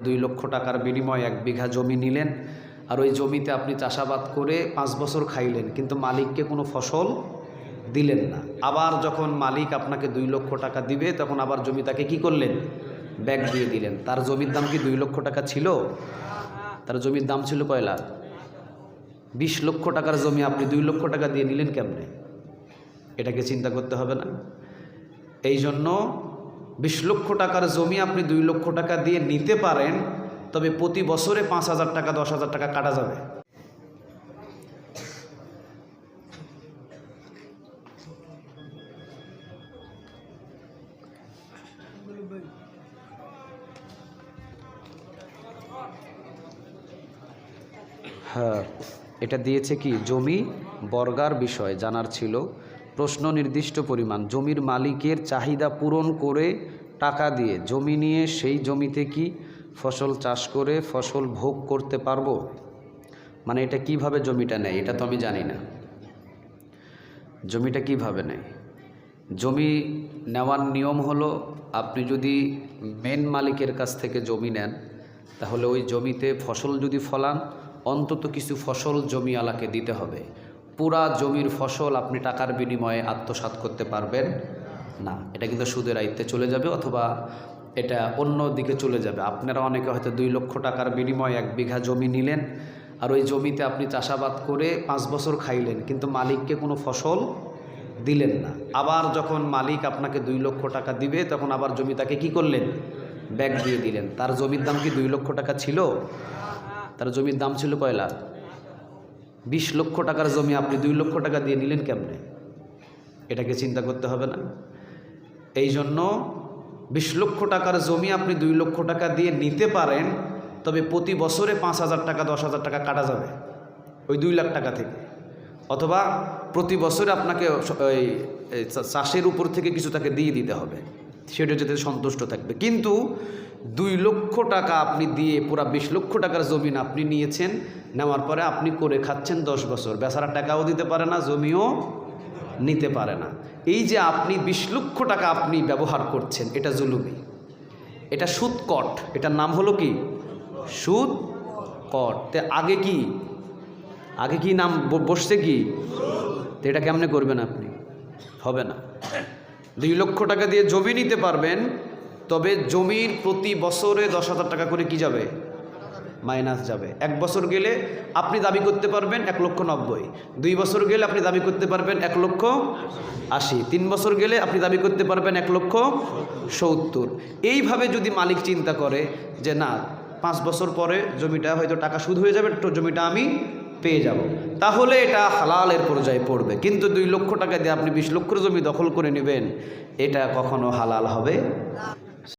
দুই লক্ষ টাকার বিনিময়ে এক বিঘা জমি নিলেন। আর ওই জমিতে আপনি চাষাবাদ করে পাঁচ বছর খাইলেন, কিন্তু মালিককে কোনো ফসল দিলেন না। আবার যখন মালিক আপনাকে দুই লক্ষ টাকা দিবে, তখন আবার জমি তাকে কী করলেন? ব্যাগ দিয়ে দিলেন। তার জমির দাম কি দুই লক্ষ টাকা ছিল? তার জমির দাম ছিল কয় লাখ? বিশ লক্ষ টাকার জমি আপনি দুই লক্ষ টাকা দিয়ে নিলেন কেমনে? এটাকে চিন্তা করতে হবে না। এই জন্য বিশ লক্ষ টাকার জমি আপনি দুই লক্ষ টাকা দিয়ে নিতে পারেন, তবে প্রতি বছরে পাঁচ হাজার টাকা, দশ হাজার টাকা কাটা যাবে। হ্যাঁ এটা দিয়েছে কি? জমি বর্গার বিষয়, জানার ছিল। প্রশ্ন নির্দিষ্ট পরিমাণ। জমির মালিকের চাহিদা পূরণ করে টাকা দিয়ে। জমি নিয়ে সেই জমিতে কি ফসল চাষ করে ফসল ভোগ করতে পারব? মানে এটা কীভাবে জমিটা নেয়, এটা তো আমি জানি না। জমিটা কীভাবে নেয়? জমি নেওয়ার নিয়ম হলো, আপনি যদি মেন মালিকের কাছ থেকে জমি নেন, তাহলে ওই জমিতে ফসল যদি ফলান, অন্তত কিছু ফসল জমিওয়ালাকে দিতে হবে। পুরা জমির ফসল আপনি টাকার বিনিময়ে আত্মসাৎ করতে পারবেন। না, এটা কিন্তু সুদের আয়ত্তে চলে যাবে অথবা এটা অন্য দিকে চলে যাবে। আপনারা অনেকে হয়তো দুই লক্ষ টাকার বিনিময়ে এক বিঘা জমি নিলেন আর ওই জমিতে আপনি চাষাবাদ করে পাঁচ বছর খাইলেন, কিন্তু মালিককে কোনো ফসল দিলেন না। আবার যখন মালিক আপনাকে দুই লক্ষ টাকা দিবে, তখন আবার জমি তাকে কী করলেন? ব্যাগ দিয়ে দিলেন। তার জমির দাম কি দুই লক্ষ টাকা ছিল? তার জমির দাম ছিল কয় লাখ? বিশ লক্ষ টাকার জমি আপনি দুই লক্ষ টাকা দিয়ে নিলেন কেমনে? এটাকে চিন্তা করতে হবে না। এই জন্য বিশ লক্ষ টাকার জমি আপনি দুই লক্ষ টাকা দিয়ে নিতে পারেন, তবে প্রতি বছরে পাঁচ হাজার টাকা, দশ হাজার টাকা কাটা যাবে ওই দুই লাখ টাকা থেকে। অথবা প্রতি বছরে আপনাকে ওই চাষের উপর থেকে কিছু তাকে দিয়ে দিতে হবে। সেটা যাতে সন্তুষ্ট থাকবে। কিন্তু দুই লক্ষ টাকা আপনি দিয়ে, পুরা বিশ লক্ষ টাকার জমিন আপনি নিয়েছেন নেওয়ার পরে আপনি করে খাচ্ছেন দশ বছর। বেচারা টাকাও দিতে পারে না, জমিও নিতে পারে না। এই যে আপনি বিশ লক্ষ টাকা আপনি ব্যবহার করছেন, এটা জুলুমি। এটা সুদ কট এটার নাম হলো কি? সুদ কট তে আগে কি? আগে কি নাম বসছে কি? তো এটা কেমনে করবেন আপনি? হবে না। দুই লক্ষ টাকা দিয়ে জমি নিতে পারবেন, তবে জমির প্রতি বছরে দশ হাজার টাকা করে কি যাবে? মাইনাস যাবে। এক বছর গেলে আপনি দাবি করতে পারবেন এক লক্ষ নব্বই। দুই বছর গেলে আপনি দাবি করতে পারবেন এক লক্ষ আশি। তিন বছর গেলে আপনি দাবি করতে পারবেন এক লক্ষ সত্তর। এইভাবে যদি মালিক চিন্তা করে যে, না, পাঁচ বছর পরে জমিটা হয়তো টাকা সুদ হয়ে যাবে, তো জমিটা আমি পেয়ে যাব। তাহলে এটা হালালের পর্যায়ে পড়বে। কিন্তু দুই লক্ষ টাকা দিয়ে আপনি বিশ লক্ষ জমি দখল করে নেবেন, এটা কখনো হালাল হবে?